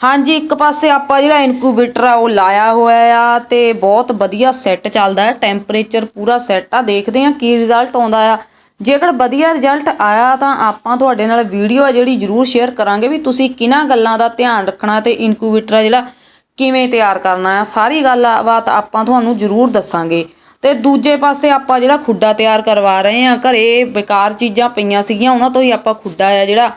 ਹਾਂਜੀ, ਇੱਕ ਪਾਸੇ ਆਪਾਂ ਜਿਹੜਾ ਇਨਕੂਬੇਟਰ ਆ, ਉਹ ਲਾਇਆ ਹੋਇਆ ਆ ਤੇ ਬਹੁਤ ਵਧੀਆ ਸੈੱਟ ਚੱਲਦਾ ਹੈ। ਟੈਂਪਰੇਚਰ ਪੂਰਾ ਸੈੱਟ ਆ। ਦੇਖਦੇ ਆ ਕੀ ਰਿਜ਼ਲਟ ਆਉਂਦਾ ਆ। ਜੇਕਰ ਵਧੀਆ ਰਿਜ਼ਲਟ ਆਇਆ ਤਾਂ ਆਪਾਂ ਤੁਹਾਡੇ ਨਾਲ ਵੀਡੀਓ ਆ ਜਿਹੜੀ ਜ਼ਰੂਰ ਸ਼ੇਅਰ ਕਰਾਂਗੇ ਵੀ ਤੁਸੀਂ ਕਿਹਨਾਂ ਗੱਲਾਂ ਦਾ ਧਿਆਨ ਰੱਖਣਾ ਤੇ ਇਨਕੂਬੇਟਰ ਆ ਜਿਹੜਾ ਕਿਵੇਂ ਤਿਆਰ ਕਰਨਾ ਆ। ਸਾਰੀ ਗੱਲ ਬਾਤ ਆਪਾਂ ਤੁਹਾਨੂੰ ਜ਼ਰੂਰ ਦੱਸਾਂਗੇ। ਤੇ ਦੂਜੇ ਪਾਸੇ ਆਪਾਂ ਜਿਹੜਾ ਖੁੱਡਾ ਤਿਆਰ ਕਰਵਾ ਰਹੇ ਆ ਘਰੇ ਬੇਕਾਰ ਚੀਜ਼ਾਂ ਪਈਆਂ ਸੀਗੀਆਂ, ਉਹਨਾਂ ਤੋਂ ਹੀ ਆਪਾਂ ਖੁੱਡਾ ਆ ਜਿਹੜਾ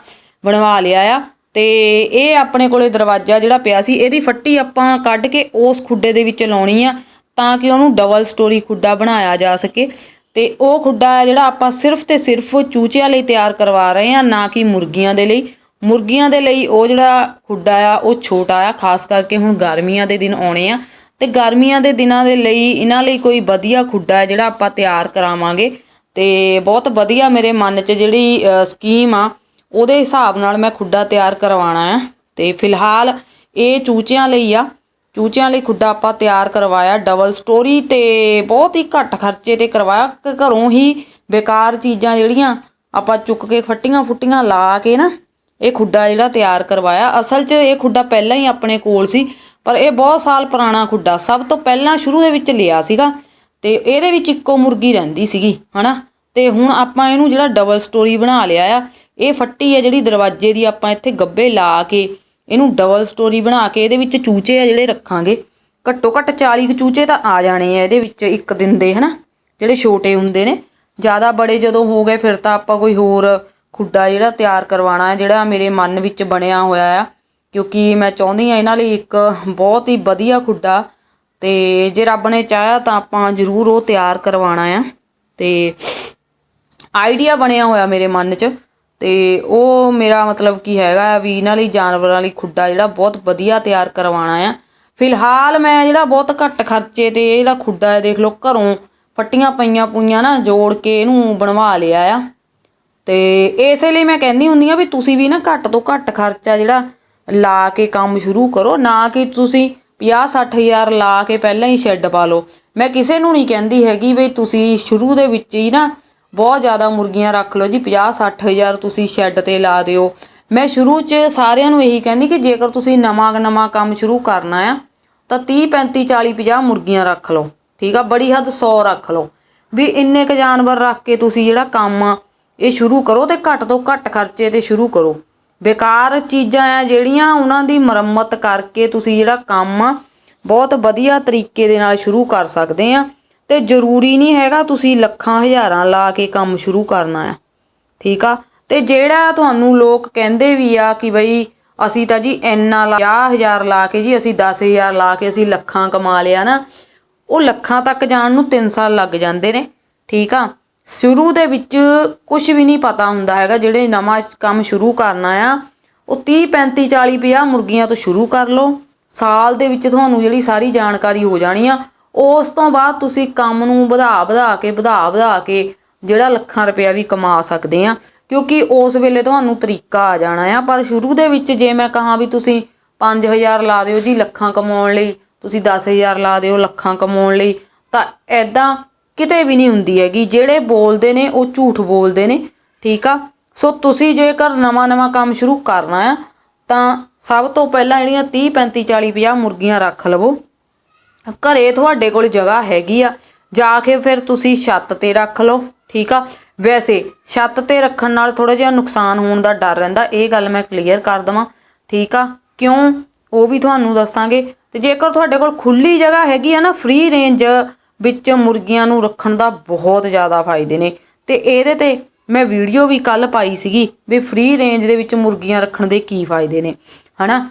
ਬਣਵਾ ਲਿਆ ਆ। ਤੇ ਇਹ ਆਪਣੇ ਕੋਲੇ ਦਰਵਾਜ਼ਾ ਜਿਹੜਾ ਪਿਆ ਸੀ, ਇਹਦੀ ਫੱਟੀ ਆਪਾਂ ਕੱਢ ਕੇ ਉਸ ਖੁੱਡੇ ਦੇ ਵਿੱਚ ਲਾਉਣੀ ਆ ਤਾਂ ਕਿ ਉਹਨੂੰ ਡਬਲ ਸਟੋਰੀ ਖੁੱਡਾ ਬਣਾਇਆ ਜਾ ਸਕੇ। ਤੇ ਉਹ ਖੁੱਡਾ ਹੈ ਜਿਹੜਾ ਆਪਾਂ ਸਿਰਫ ਤੇ ਸਿਰਫ ਚੂਚਿਆਂ ਲਈ ਤਿਆਰ ਕਰਵਾ ਰਹੇ ਆ, ਨਾ ਕਿ ਮੁਰਗੀਆਂ ਦੇ ਲਈ। ਮੁਰਗੀਆਂ ਦੇ ਲਈ ਉਹ ਜਿਹੜਾ ਖੁੱਡਾ ਆ, ਉਹ ਛੋਟਾ ਆ, ਖਾਸ ਕਰਕੇ ਹੁਣ ਗਰਮੀਆਂ ਦੇ ਦਿਨ ਆਉਣੇ ਆ। ਤੇ ਗਰਮੀਆਂ ਦੇ ਦਿਨਾਂ ਦੇ ਲਈ ਇਹਨਾਂ ਲਈ ਕੋਈ ਵਧੀਆ ਖੁੱਡਾ ਹੈ ਜਿਹੜਾ ਆਪਾਂ ਤਿਆਰ ਕਰਾਵਾਂਗੇ। ਤੇ ਬਹੁਤ ਵਧੀਆ ਮੇਰੇ ਮਨ 'ਚ ਜਿਹੜੀ ਸਕੀਮ ਆ ਉਹਦੇ ਹਿਸਾਬ ਨਾਲ ਮੈਂ ਖੁੱਡਾ ਤਿਆਰ ਕਰਵਾਉਣਾ ਆ ਤੇ ਫਿਲਹਾਲ ਇਹ ਚੂਚਿਆਂ ਲਈ ਆ। ਚੂਚਿਆਂ ਲਈ ਖੁੱਡਾ ਆਪਾਂ ਤਿਆਰ ਕਰਵਾਇਆ ਡਬਲ ਸਟੋਰੀ ਤੇ ਬਹੁਤ ਹੀ ਘੱਟ ਖਰਚੇ ਤੇ ਕਰਵਾਇਆ। ਕਿ, ਘਰੋਂ ਹੀ ਬੇਕਾਰ ਚੀਜ਼ਾਂ ਜਿਹੜੀਆਂ ਆਪਾਂ ਚੁੱਕ ਕੇ ਫੱਟੀਆਂ ਫੁੱਟੀਆਂ ਲਾ ਕੇ ਨਾ, ਇਹ ਖੁੱਡਾ ਜਿਹੜਾ ਤਿਆਰ ਕਰਵਾਇਆ। ਅਸਲ 'ਚ ਇਹ ਖੁੱਡਾ ਪਹਿਲਾਂ ਹੀ ਆਪਣੇ ਕੋਲ ਸੀ, ਪਰ ਇਹ ਬਹੁਤ ਸਾਲ ਪੁਰਾਣਾ ਖੁੱਡਾ, ਸਭ ਤੋਂ ਪਹਿਲਾਂ ਸ਼ੁਰੂ ਦੇ ਵਿੱਚ ਲਿਆ ਸੀਗਾ। ਤੇ ਇਹਦੇ ਵਿੱਚ ਇੱਕੋ ਮੁਰਗੀ ਰਹਿੰਦੀ ਸੀਗੀ, ਹਨਾ? ਤੇ ਹੁਣ ਆਪਾਂ ਇਹਨੂੰ ਜਿਹੜਾ ਡਬਲ ਸਟੋਰੀ ਬਣਾ ਲਿਆ ਆ ਇਹ ਫੱਟੀ ਹੈ ਜਿਹੜੀ ਦਰਵਾਜ਼ੇ ਦੀ ਆਪਾਂ ਇੱਥੇ ਗੱਬੇ ਲਾ ਕੇ ਇਹਨੂੰ ਡਬਲ ਸਟੋਰੀ ਬਣਾ ਕੇ ਇਹਦੇ ਵਿੱਚ ਚੂਚੇ ਆ ਜਿਹੜੇ ਰੱਖਾਂਗੇ। ਘੱਟੋ ਘੱਟ 40 ਕੁ ਚੂਚੇ ਤਾਂ ਆ ਜਾਣੇ ਆ ਇਹਦੇ ਵਿੱਚ ਇੱਕ ਦਿਨ ਦੇ, ਹਨਾ? ਜਿਹੜੇ ਛੋਟੇ ਹੁੰਦੇ ਨੇ। ਜ਼ਿਆਦਾ ਬੜੇ ਜਦੋਂ ਹੋ ਗਏ, ਫਿਰ ਤਾਂ ਆਪਾਂ ਕੋਈ ਹੋਰ ਖੁੱਡਾ ਜਿਹੜਾ ਤਿਆਰ ਕਰਵਾਉਣਾ ਹੈ, ਜਿਹੜਾ ਮੇਰੇ ਮਨ ਵਿੱਚ ਬਣਿਆ ਹੋਇਆ ਆ। ਕਿਉਂਕਿ ਮੈਂ ਚਾਹੁੰਦੀ ਆ ਇਹਨਾਂ ਲਈ ਇੱਕ ਬਹੁਤ ਹੀ ਵਧੀਆ ਖੁੱਡਾ। ਤੇ ਜੇ ਰੱਬ ਨੇ ਚਾਹਿਆ ਤਾਂ ਆਪਾਂ ਜ਼ਰੂਰ ਉਹ ਤਿਆਰ ਕਰਵਾਉਣਾ ਆ। ਤੇ ਆਈਡੀਆ ਬਣਿਆ ਹੋਇਆ ਮੇਰੇ ਮਨ 'ਚ। ਤੇ ਉਹ ਮੇਰਾ ਮਤਲਬ ਕੀ ਹੈਗਾ ਵੀ ਇਹਨਾਂ ਲਈ ਜਾਨਵਰਾਂ ਲਈ ਖੁੱਡਾ ਜਿਹੜਾ ਬਹੁਤ ਵਧੀਆ ਤਿਆਰ ਕਰਵਾਉਣਾ ਆ। ਫਿਲਹਾਲ ਮੈਂ ਜਿਹੜਾ ਬਹੁਤ ਘੱਟ ਖਰਚੇ ਤੇ ਇਹ ਜਿਹੜਾ ਖੁੱਡਾ ਹੈ, ਦੇਖ ਲਓ ਘਰੋਂ ਫੱਟੀਆਂ ਪਈਆਂ ਪੁਈਆਂ ਨਾ ਜੋੜ ਕੇ ਇਹਨੂੰ ਬਣਵਾ ਲਿਆ ਆ। ਤੇ ਇਸੇ ਲਈ ਮੈਂ ਕਹਿੰਦੀ ਹੁੰਦੀ ਆ ਵੀ ਤੁਸੀਂ ਵੀ ਨਾ ਘੱਟ ਤੋਂ ਘੱਟ ਖਰਚਾ ਜਿਹੜਾ ਲਾ ਕੇ ਕੰਮ ਸ਼ੁਰੂ ਕਰੋ, ਨਾ ਕਿ ਤੁਸੀਂ 50 ਹਜ਼ਾਰ ਲਾ ਕੇ ਪਹਿਲਾਂ ਹੀ ਸ਼ੈੱਡ ਪਾ ਲਓ। ਮੈਂ ਕਿਸੇ ਨੂੰ ਨਹੀਂ ਕਹਿੰਦੀ ਹੈਗੀ ਵੀ ਤੁਸੀਂ ਸ਼ੁਰੂ ਦੇ ਵਿੱਚ ਹੀ ਨਾ ਬਹੁਤ ਜ਼ਿਆਦਾ ਮੁਰਗੀਆਂ ਰੱਖ ਲਓ ਜੀ 50 ਹਜ਼ਾਰ ਤੁਸੀਂ ਸ਼ੈੱਡ ਤੇ ਲਾ ਦਿਓ। ਮੈਂ ਸ਼ੁਰੂ 'ਚ ਸਾਰਿਆਂ ਨੂੰ ਇਹੀ ਕਹਿੰਦੀ ਕਿ ਜੇਕਰ ਤੁਸੀਂ ਨਵਾਂ ਨਵਾਂ ਕੰਮ ਸ਼ੁਰੂ ਕਰਨਾ ਆ, ਤਾਂ 30 35 40 50 ਮੁਰਗੀਆਂ ਰੱਖ ਲਓ। ਠੀਕ ਆ, ਬੜੀ ਹੱਦ 100 ਰੱਖ ਲਓ। ਵੀ ਇੰਨੇ ਕ ਜਾਨਵਰ ਰੱਖ ਕੇ ਤੁਸੀਂ ਜਿਹੜਾ ਕੰਮ ਆ, ਇਹ ਸ਼ੁਰੂ ਕਰੋ ਤੇ ਘੱਟ ਤੋਂ ਘੱਟ ਖਰਚੇ ਤੇ ਸ਼ੁਰੂ ਕਰੋ। ਬੇਕਾਰ ਚੀਜ਼ਾਂ ਆ ਜਿਹੜੀਆਂ ਉਹਨਾਂ ਦੀ ਮੁਰੰਮਤ ਕਰਕੇ ਤੁਸੀਂ ਜਿਹੜਾ ਕੰਮ ਆ, ਬਹੁਤ ਵਧੀਆ ਤਰੀਕੇ ਦੇ ਨਾਲ ਸ਼ੁਰੂ ਕਰ ਸਕਦੇ ਆ। ਤੇ ਜ਼ਰੂਰੀ ਨਹੀਂ ਹੈਗਾ ਤੁਸੀਂ ਲੱਖਾਂ ਹਜ਼ਾਰਾਂ ਲਾ ਕੇ ਕੰਮ ਸ਼ੁਰੂ ਕਰਨਾ ਆ। ਠੀਕ ਆ? ਤੇ ਜਿਹੜਾ ਤੁਹਾਨੂੰ ਲੋਕ ਕਹਿੰਦੇ ਵੀ ਆ ਕਿ ਬਈ ਅਸੀਂ ਤਾਂ ਜੀ ਇੰਨਾ ਲਾ 50000 ਲਾ ਕੇ ਜੀ, ਅਸੀਂ 10000 ਲਾ ਕੇ ਅਸੀਂ ਲੱਖਾਂ ਕਮਾ ਲਿਆ ਨਾ, ਉਹ ਲੱਖਾਂ ਤੱਕ ਜਾਣ ਨੂੰ 3 ਸਾਲ ਲੱਗ ਜਾਂਦੇ ਨੇ। ਠੀਕ ਆ? ਸ਼ੁਰੂ ਦੇ ਵਿੱਚ ਕੁਝ ਵੀ ਨਹੀਂ ਪਤਾ ਹੁੰਦਾ ਹੈਗਾ ਜਿਹੜੇ ਨਵਾਂ ਕੰਮ ਸ਼ੁਰੂ ਕਰਨਾ ਆ, ਉਹ 30 35 40 50 ਮੁਰਗੀਆਂ ਤੋਂ ਸ਼ੁਰੂ ਕਰ ਲਓ। ਸਾਲ ਦੇ ਵਿੱਚ ਤੁਹਾਨੂੰ ਜਿਹੜੀ ਸਾਰੀ ਜਾਣਕਾਰੀ ਹੋ ਜਾਣੀ ਆ ਉਸ ਤੋਂ ਬਾਅਦ ਤੁਸੀਂ ਕੰਮ ਨੂੰ ਵਧਾ ਵਧਾ ਕੇ, ਵਧਾ ਵਧਾ ਕੇ ਜਿਹੜਾ ਲੱਖਾਂ ਰੁਪਇਆ ਵੀ ਕਮਾ ਸਕਦੇ ਆ। ਕਿਉਂਕਿ ਉਸ ਵੇਲੇ ਤੁਹਾਨੂੰ ਤਰੀਕਾ ਆ ਜਾਣਾ ਆ। ਪਰ ਸ਼ੁਰੂ ਦੇ ਵਿੱਚ ਜੇ ਮੈਂ ਕਹਾਂ ਵੀ ਤੁਸੀਂ 5000 ਲਾ ਦਿਓ ਜੀ ਲੱਖਾਂ ਕਮਾਉਣ ਲਈ, ਤੁਸੀਂ 10000 ਲਾ ਦਿਓ ਲੱਖਾਂ ਕਮਾਉਣ ਲਈ, ਤਾਂ ਐਦਾਂ ਕਿਤੇ ਵੀ ਨਹੀਂ ਹੁੰਦੀ ਹੈਗੀ। ਜਿਹੜੇ ਬੋਲਦੇ ਨੇ ਉਹ ਝੂਠ ਬੋਲਦੇ ਨੇ, ਠੀਕ ਆ? ਸੋ ਤੁਸੀਂ ਜੇਕਰ ਨਵਾਂ ਨਵਾਂ ਕੰਮ ਸ਼ੁਰੂ ਕਰਨਾ ਆ, ਤਾਂ ਸਭ ਤੋਂ ਪਹਿਲਾਂ ਜਿਹੜੀਆਂ 30 35 40 50 ਮੁਰਗੀਆਂ ਰੱਖ ਲਵੋ। ਘਰੇ ਤੁਹਾਡੇ ਕੋਲ ਜਗ੍ਹਾ ਹੈਗੀ ਆ, ਜਾ ਕੇ ਫਿਰ ਤੁਸੀਂ ਛੱਤ ਤੇ ਰੱਖ ਲਓ, ਠੀਕ ਆ? ਵੈਸੇ ਛੱਤ ਤੇ ਰੱਖਣ ਨਾਲ ਥੋੜਾ ਜਿਹਾ ਨੁਕਸਾਨ ਹੋਣ ਦਾ ਡਰ ਰਹਿੰਦਾ, ਇਹ ਗੱਲ ਮੈਂ ਕਲੀਅਰ ਕਰ ਦਵਾਂ, ਠੀਕ ਆ? ਕਿਉਂ? ਉਹ ਵੀ ਤੁਹਾਨੂੰ ਦੱਸਾਂਗੇ, ਤੇ ਜੇਕਰ ਤੁਹਾਡੇ ਕੋਲ ਖੁੱਲੀ ਜਗ੍ਹਾ ਹੈਗੀ ਆ ਨਾ ਫ੍ਰੀ ਰੇਂਜ ਵਿੱਚ ਮੁਰਗੀਆਂ ਨੂੰ ਰੱਖਣ ਦਾ ਬਹੁਤ ਜ਼ਿਆਦਾ ਫਾਇਦੇ ਨੇ, ਤੇ ਇਹਦੇ ਤੇ ਮੈਂ ਵੀਡੀਓ ਵੀ ਕੱਲ ਪਾਈ ਸੀਗੀ ਵੀ ਫ੍ਰੀ ਰੇਂਜ ਦੇ ਵਿੱਚ ਮੁਰਗੀਆਂ ਰੱਖਣ ਦੇ ਕੀ ਫਾਇਦੇ ਨੇ, ਹਨਾ?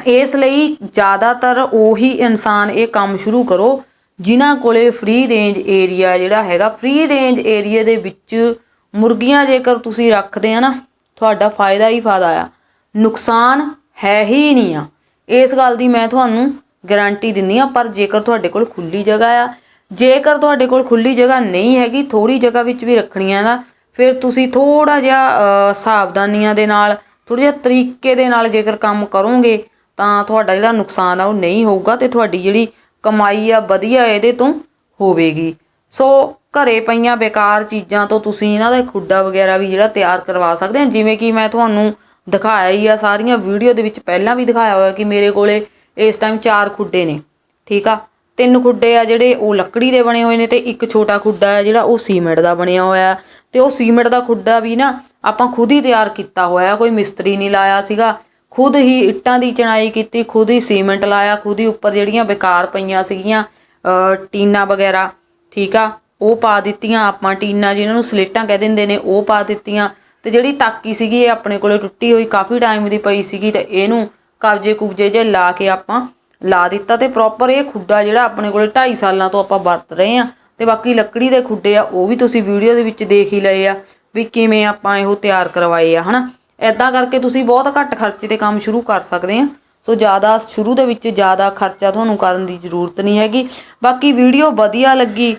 ਇਸ ਲਈ ਜ਼ਿਆਦਾਤਰ ਉਹੀ ਇਨਸਾਨ ਇਹ ਕੰਮ ਸ਼ੁਰੂ ਕਰੋ ਜਿਨ੍ਹਾਂ ਕੋਲੇ ਫ੍ਰੀ ਰੇਂਜ ਏਰੀਆ ਜਿਹੜਾ ਹੈਗਾ ਫ੍ਰੀ ਰੇਂਜ ਏਰੀਆ ਦੇ ਵਿੱਚ ਮੁਰਗੀਆਂ ਜੇਕਰ ਤੁਸੀਂ ਰੱਖਦੇ ਆ ਨਾ, ਤੁਹਾਡਾ ਫਾਇਦਾ ਹੀ ਫਾਇਦਾ ਆ। ਨੁਕਸਾਨ ਹੈ ਹੀ ਨਹੀਂ ਆ। ਇਸ ਗੱਲ ਦੀ ਮੈਂ ਤੁਹਾਨੂੰ ਗਾਰੰਟੀ ਦਿੰਨੀ ਆ, ਪਰ ਜੇਕਰ ਤੁਹਾਡੇ ਕੋਲ ਖੁੱਲੀ ਜਗ੍ਹਾ ਆ, ਜੇਕਰ ਤੁਹਾਡੇ ਕੋਲ ਖੁੱਲੀ ਜਗ੍ਹਾ ਨਹੀਂ ਹੈਗੀ ਥੋੜੀ ਜਗ੍ਹਾ ਵਿੱਚ ਵੀ ਰੱਖਣੀਆਂ ਨਾ, ਫਿਰ ਤੁਸੀਂ ਥੋੜਾ ਜਿਹਾ ਸਾਵਧਾਨੀਆਂ ਦੇ ਨਾਲ ਥੋੜਾ ਜਿਹਾ ਤਰੀਕੇ ਦੇ ਨਾਲ ਜੇਕਰ ਕੰਮ ਕਰੋਗੇ ਤਾਂ ਤੁਹਾਡਾ ਜਿਹੜਾ ਨੁਕਸਾਨ ਆ ਉਹ ਨਹੀਂ ਹੋਊਗਾ ਤੇ ਤੁਹਾਡੀ ਜਿਹੜੀ ਕਮਾਈ ਆ ਵਧੀਆ ਇਹਦੇ ਤੋਂ ਹੋਵੇਗੀ। ਸੋ ਘਰੇ ਪਈਆਂ ਬੇਕਾਰ ਚੀਜ਼ਾਂ ਤੋਂ ਤੁਸੀਂ ਇਹਨਾਂ ਦਾ ਖੁੱਡਾ ਵਗੈਰਾ ਵੀ ਜਿਹੜਾ ਤਿਆਰ ਕਰਵਾ ਸਕਦੇ ਆ। ਜਿਵੇਂ ਕਿ ਮੈਂ ਤੁਹਾਨੂੰ ਦਿਖਾਇਆ ਹੀ ਆ, ਸਾਰੀਆਂ ਵੀਡੀਓ ਦੇ ਵਿੱਚ ਪਹਿਲਾਂ ਵੀ ਦਿਖਾਇਆ ਹੋਇਆ ਕਿ ਮੇਰੇ ਕੋਲੇ ਇਸ ਟਾਈਮ ਚਾਰ ਖੁੱਡੇ ਨੇ, ਠੀਕ ਆ? ਤਿੰਨ ਖੁੱਡੇ ਆ ਜਿਹੜੇ ਉਹ ਲੱਕੜੀ ਦੇ ਬਣੇ ਹੋਏ ਨੇ ਤੇ ਇੱਕ ਛੋਟਾ ਖੁੱਡਾ ਹੈ ਜਿਹੜਾ ਉਹ ਸੀਮੈਂਟ ਦਾ ਬਣਿਆ ਹੋਇਆ ਹੈ। ਤੇ ਉਹ ਸੀਮੈਂਟ ਦਾ ਖੁੱਡਾ ਵੀ ਨਾ ਆਪਾਂ ਖੁਦ ਹੀ ਤਿਆਰ ਕੀਤਾ ਹੋਇਆ, ਕੋਈ ਮਿਸਤਰੀ ਨਹੀਂ ਲਾਇਆ ਸੀਗਾ। ਖੁਦ ਹੀ ਇੱਟਾਂ ਦੀ ਚਣਾਈ ਕੀਤੀ ਖੁਦ ਹੀ ਸੀਮੈਂਟ ਲਾਇਆ ਖੁਦ ਹੀ ਉੱਪਰ ਜਿਹੜੀਆਂ ਬੇਕਾਰ ਪਈਆਂ ਸੀਗੀਆਂ ਅ, ਟੀਨਾ ਵਗੈਰਾ ਠੀਕ ਆ? ਉਹ ਪਾ ਦਿੱਤੀਆਂ ਆਪਾਂ ਟੀਨਾ ਜਿਹਨਾਂ ਨੂੰ ਸਲੇਟਾਂ ਕਹਿ ਦਿੰਦੇ ਨੇ ਉਹ ਪਾ ਦਿੱਤੀਆਂ। ਤੇ ਜਿਹੜੀ ਤਾਕੀ ਸੀਗੀ ਇਹ ਆਪਣੇ ਕੋਲੇ ਟੁੱਟੀ ਹੋਈ ਕਾਫੀ ਟਾਈਮ ਦੀ ਪਈ ਸੀਗੀ ਤੇ ਇਹਨੂੰ ਕਬਜੇ ਕੁਬਜੇ ਜੇ ਲਾ ਕੇ ਆਪਾਂ ਲਾ ਦਿੱਤਾ ਤੇ ਪ੍ਰੋਪਰ ਇਹ ਖੁੱਡਾ ਜਿਹੜਾ ਆਪਣੇ ਕੋਲੇ 2.5 ਸਾਲਾਂ ਤੋਂ ਆਪਾਂ ਵਰਤ ਰਹੇ ਆ ਤੇ ਬਾਕੀ ਲੱਕੜੀ ਦੇ ਖੁੱਡੇ ਆ ਉਹ ਵੀ ਤੁਸੀਂ ਵੀਡੀਓ ਦੇ ਵਿੱਚ ਦੇਖ ਹੀ ਲਏ ਆ ਵੀ ਕਿਵੇਂ ਆਪਾਂ ਇਹੋ ਤਿਆਰ ਕਰਵਾਏ ਆ ਹਨਾ? ਐਦਾਂ ਕਰਕੇ ਤੁਸੀਂ ਬਹੁਤ ਘੱਟ ਖਰਚੇ ਤੇ ਕੰਮ ਸ਼ੁਰੂ ਕਰ ਸਕਦੇ ਆ। ਸੋ ਜ਼ਿਆਦਾ ਸ਼ੁਰੂ ਦੇ ਵਿੱਚ ਜ਼ਿਆਦਾ ਖਰਚਾ ਤੁਹਾਨੂੰ ਕਰਨ ਦੀ ਜ਼ਰੂਰਤ ਨਹੀਂ ਹੈਗੀ। ਬਾਕੀ ਵੀਡੀਓ ਵਧੀਆ ਲੱਗੀ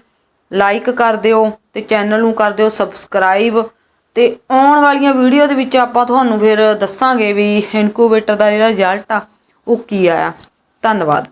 ਲਾਈਕ ਕਰ ਦਿਓ ਤੇ ਚੈਨਲ ਨੂੰ ਕਰ ਦਿਓ ਸਬਸਕ੍ਰਾਈਬ ਤੇ ਆਉਣ ਵਾਲੀਆਂ ਵੀਡੀਓ ਦੇ ਵਿੱਚ ਆਪਾਂ ਤੁਹਾਨੂੰ ਫਿਰ ਦੱਸਾਂਗੇ ਵੀ ਇਨਕੂਬੇਟਰ ਦਾ ਜਿਹੜਾ ਰਿਜ਼ਲਟ ਆ, ਉਹ ਕੀ ਆਇਆ। ਧੰਨਵਾਦ।